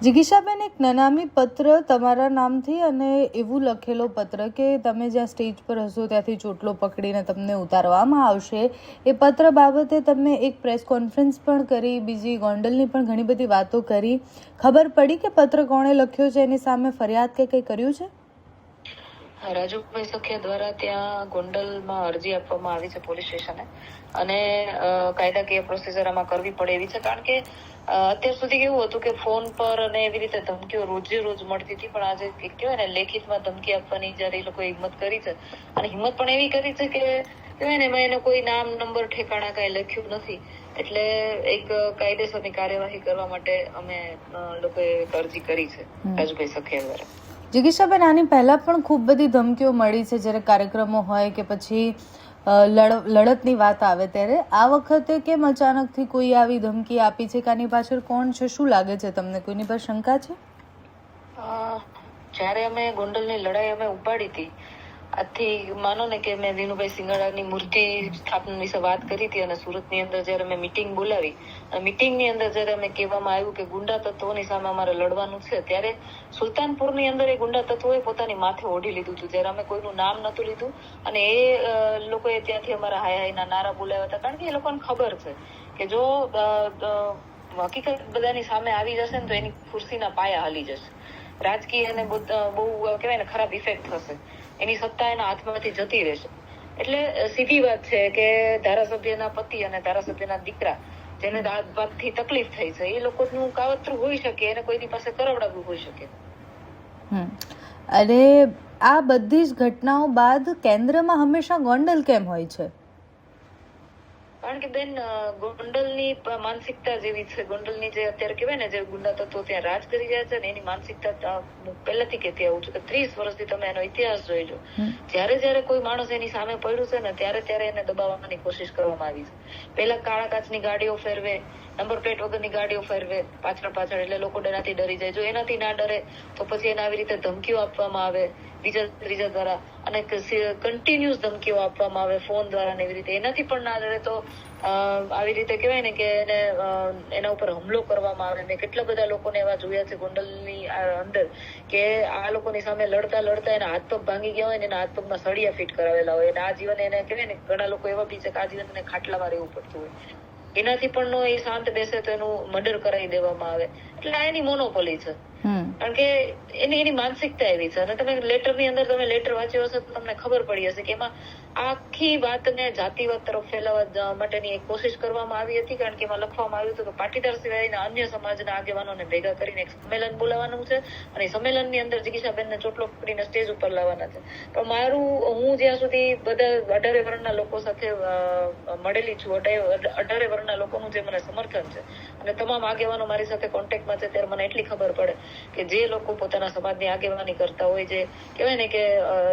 જિગીશાબેન, એક નનામી પત્ર તમારા નામથી અને એવું લખેલો પત્ર કે તમે જ્યાં સ્ટેજ પર હશો ત્યાંથી ચોટલો પકડીને તમને ઉતારવામાં આવશે. એ પત્ર બાબતે તમે એક પ્રેસ કોન્ફરન્સ પણ કરી, બીજી ગોંડલની પણ ઘણી બધી વાતો કરી. ખબર પડી કે પત્ર કોણે લખ્યો છે? એની સામે ફરિયાદ કે કંઈ કર્યું છે? રાજુભાઈ સખિયા દ્વારા ત્યાં ગોંડલમાં અરજી આપવામાં આવી છે પોલીસ સ્ટેશને. અને કાયદાકીય પ્રોસીજર આમાં કરવી પડે એવી છે. કારણ કે અત્યાર સુધી કેવું હતું કે ફોન પર અને એવી રીતે ધમકીઓ રોજે રોજ મળતી હતી. પણ આજે કહેવાય ને લેખિતમાં ધમકી આપવાની જયારે એ લોકોએ હિંમત કરી છે. અને હિંમત પણ એવી કરી છે કે કહેવાય ને એમાં એને કોઈ નામ નંબર ઠેકાણા કઈ લખ્યું નથી. એટલે એક કાયદેસરની કાર્યવાહી કરવા માટે અમે લોકોએ અરજી કરી છે રાજુભાઈ સખિયા દ્વારા. જિગીશાબેન આની પહેલાં પણ ખૂબ બધી ધમકીઓ મળી છે, જ્યારે કાર્યક્રમો હોય કે પછી લડ, લડતની વાત આવે, ત્યારે આ વખતે કેમ અચાનકથી કોઈ આવી ધમકી આપી છે કે આની પાછળ કોણ છે? શું લાગે છે તમને? કોઈની પર શંકા છે? જ્યારે અમે ગોંડલની લડાઈ અમે ઉપાડી હતી આજથી માનો ને કે મેં વિનુભાઈ સિંગાડાની મૂર્તિ સ્થાપન વિશે વાત કરી હતી અને સુરતની અંદર જયારે મેં મીટિંગ બોલાવી મીટિંગની અંદર જયારે અમે કહેવામાં આવ્યું કે ગુંડા તત્વોની સામે અમારે લડવાનું છે, ત્યારે સુલતાનપુરની અંદર એ ગુંડા તત્વોએ પોતાની માથે ઓઢી લીધું હતું. જ્યારે અમે કોઈનું નામ નહોતું લીધું અને એ લોકો લોકોએ ત્યાંથી અમારા હાય હાયના નારા બોલાવ્યા હતા. કારણ કે એ લોકોને ખબર છે કે જો હકીકત બધાની સામે આવી જશે ને તો એની ખુરશીના પાયા હલી જશે. રાજકીય અને બહુ કહેવાય ને, ખરાબ ઇફેક્ટ થશે. એની સત્તા એના હાથમાંથી જતી રહેશે. એટલે સીધી વાત છે કે ધારાસભ્યના પતિ અને ધારાસભ્યના દીકરા, જેને દાંત ભાતથી તકલીફ થઈ છે, એ લોકોનું કાવતરું હોઈ શકે, એને કોઈની પાસે કરાવડાવવું હોઈ શકે. અરે, આ બધી જ ઘટનાઓ બાદ કેન્દ્રમાં હંમેશા ગોંડલ કેમ હોય છે? કારણ કે બેન ગોંડલની માનસિકતા જેવી છે. ગોંડલની જે અત્યારે કહેવાય ને જે ગુંડા તત્વો ત્યાં રાજ કરી રહ્યા છે ને એની માનસિકતા હું પહેલેથી કહેતી આવું છું કે ત્રીસ વર્ષથી તમે એનો ઇતિહાસ જોઈ લો. હમ. જ્યારે જ્યારે કોઈ માણસ એની સામે પડ્યું છે ને ત્યારે ત્યારે એને દબાવવાની કોશિશ કરવામાં આવી છે. પહેલા કાળા કાચની ગાડીઓ ફેરવે નંબર પ્લેટ વગરની ગાડીઓ ફેરવે પાછળ પાછળ એટલે લોકો એનાથી ડરી જાય. જો એનાથી ના ડરે તો પછી એને આવી રીતે ધમકીઓ આપવામાં આવે બીજા ત્રીજા દ્વારા. અને કન્ટિન્યુઅસ ધમકીઓ આપવામાં આવે ફોન દ્વારા ને એવી રીતે. એનાથી પણ ના ડરે તો આવી રીતે કહેવાય ને કે એને એના ઉપર હુમલો કરવામાં આવે મેં કેટલા બધા લોકોને એવા જોયા છે ગોંડલની અંદર કે આ લોકોની સામે લડતા લડતા એના હાથ પગ ભાંગી ગયા હોય ને એના હાથ પગમાં સળિયા ફિટ કરાવેલા હોય અને આ જીવન એને કહેવાય ને ઘણા લોકો એવા બી છે કે આ જીવન એને ખાટલામાં રહેવું પડતું હોય. એનાથી પણ એ શાંત બેસે તો એનું મર્ડર કરાવી દેવામાં આવે. એટલે આ એની મોનોપોલી છે. કારણ કે એની એની માનસિકતા એવી છે. અને તમે લેટરની અંદર તમે લેટર વાંચ્યો હશે તો તમને ખબર પડી હશે કે એમાં આખી વાતને જાતિવાદ તરફ ફેલાવવા માટેની એક કોશિશ કરવામાં આવી હતી. કારણ કે એમાં લખવામાં આવ્યું હતું કે પાટીદાર સિવાયના અન્ય સમાજના આગેવાનોને ભેગા કરીને એક સંમેલન બોલાવવાનું છે. અને સંમેલનની અંદર જિગીશાબેનને ચોટલો પકડીને સ્ટેજ ઉપર લાવવાના છે. પણ મારું, હું જ્યાં સુધી બધા અઢારે વર્ણના લોકો સાથે મળેલી છું અઢારે વર્ણના લોકોનું જે મને સમર્થન છે અને તમામ આગેવાનો મારી સાથે કોન્ટેક્ટમાં છે ત્યારે મને એટલી ખબર પડે. કે જે લોકો પોતાના સમાજની આગેવાની કરતા હોય જે કહેવાય ને કે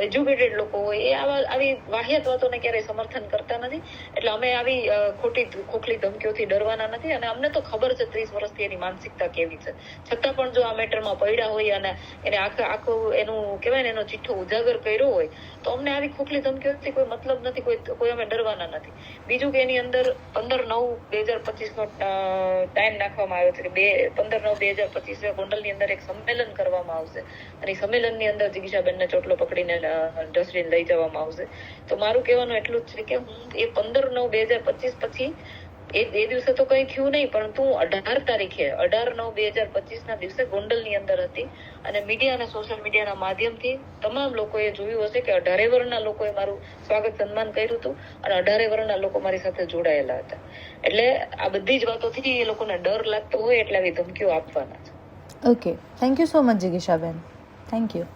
એજ્યુકેટેડ લોકો હોય, એ આવા, આવી વાહિયાત વાતોને ક્યારેય સમર્થન કરતા નથી. એટલે અમે આવી ખોટી ખોખલી ધમકીઓથી ડરવાના નથી અને અમને તો ખબર છે ત્રીસ વર્ષથી એની માનસિકતા કેવી છે. છતાં પણ જો આ મેટરમાં પડ્યા હોય અને એને આખા, આખું એનું, કહેવાય ને, એનો ચિઠ્ઠો ઉજાગર કર્યો હોય, તો અમને આવી ખોખલી ધમકીઓથી કોઈ મતલબ નથી, કોઈ કોઈ અમે ડરવાના નથી. બીજું કે એની અંદર પંદર નવ બે હજાર પચીસ નો ટાઈમ નાખવામાં આવ્યો છે. કે બે, પંદર નવ બે હજાર પચીસ ગોંડલની અંદર એક સંમેલન કરવામાં આવશે. અને સંમેલનની અંદર જિગીશાબેનને ચોટલો પકડીને ડસ્ટબિન લઈ જવામાં આવશે. તો મારું કહેવાનું એટલું જ છે કે હું એ પંદર નવ બે હજાર પચીસ પછી, એ એ દિવસે તો કઈ થયું નહીં પરંતુ અઢાર તારીખે, અઢાર નવ બે હજાર પચીસ ના દિવસે ગોંડલની અંદર હતી અને મીડિયા અને સોશિયલ મીડિયાના માધ્યમથી તમામ લોકોએ જોયું હશે કે અઢારે વર્ણના લોકોએ મારું સ્વાગત સન્માન કર્યું હતું અને અઢારે વર્ણના લોકો મારી સાથે જોડાયેલા હતા. એટલે આ બધી જ વાતોથી એ લોકોને ડર લાગતો હોય એટલે આવી ધમકીઓ આપવાના છે. Okay, thank you so much, Jigisha Ben. Thank you.